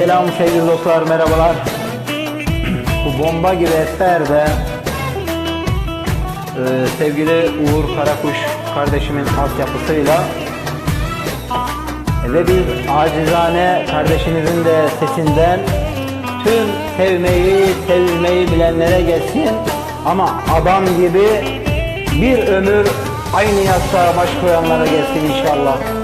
Selam sevgili dostlar, merhabalar. Bu bomba gibi eserde e, sevgili Uğur Karakuş kardeşimin altyapısıyla ve bir acizane kardeşinizin de sesinden tüm sevmeyi, sevilmeyi bilenlere gelsin. Ama adam gibi bir ömür aynı yastığa baş koyanlara gelsin inşallah.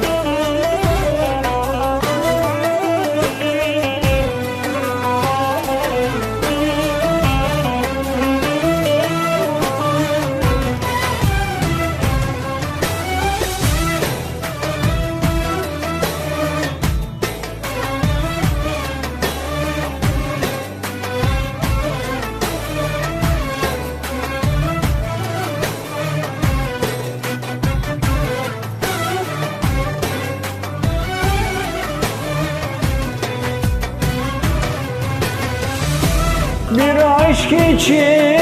Bir aşk için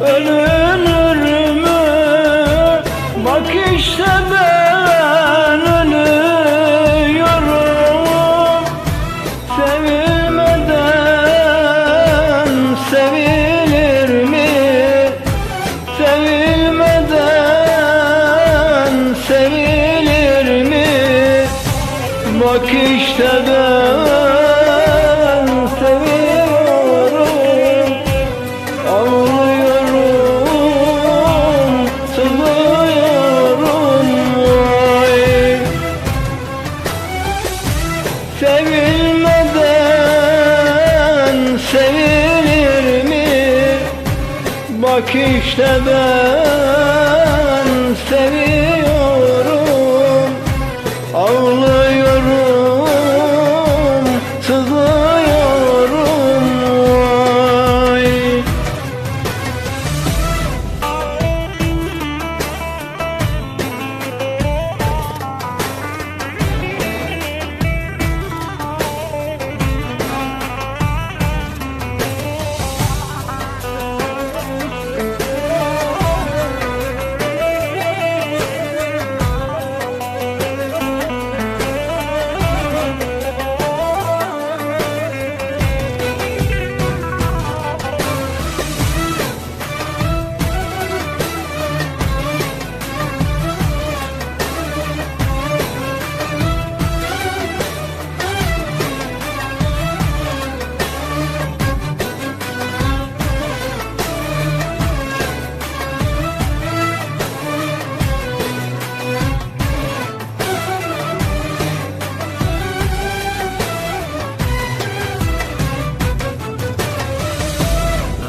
ölünür mü? Bak işte ben ölüyorum Sevilmeden sevilir mi? Sevilmeden sevilir mi? Bak işte ben sevilir mi? Bak işte ben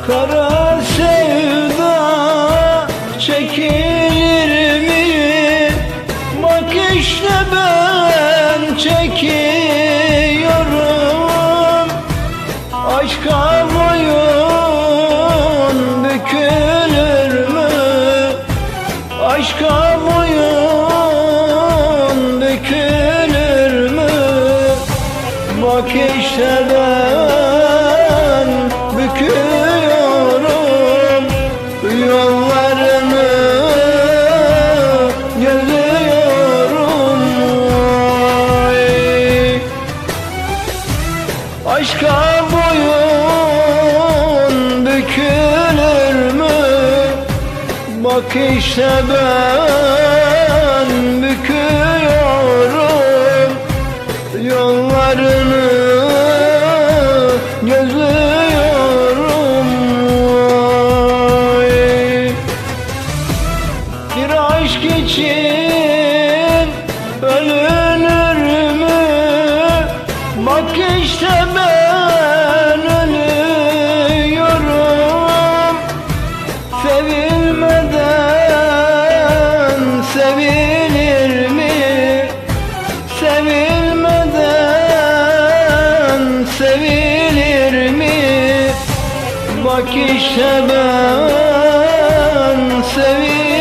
Kara sevda çekilir mi? Bak işte ben çekiyorum Aşka boyun bükülür mü? Aşka boyun bükülür mü? Bak işte ben Aşka boyun bükülür mü? Bak işte ben büküyorum Yollarını gözlüyorum vay. Bir aşk için ölünür mü? Bak işte ben sevilir mi? Sevilmeden sevilir mi? Bak işte ben seviyorum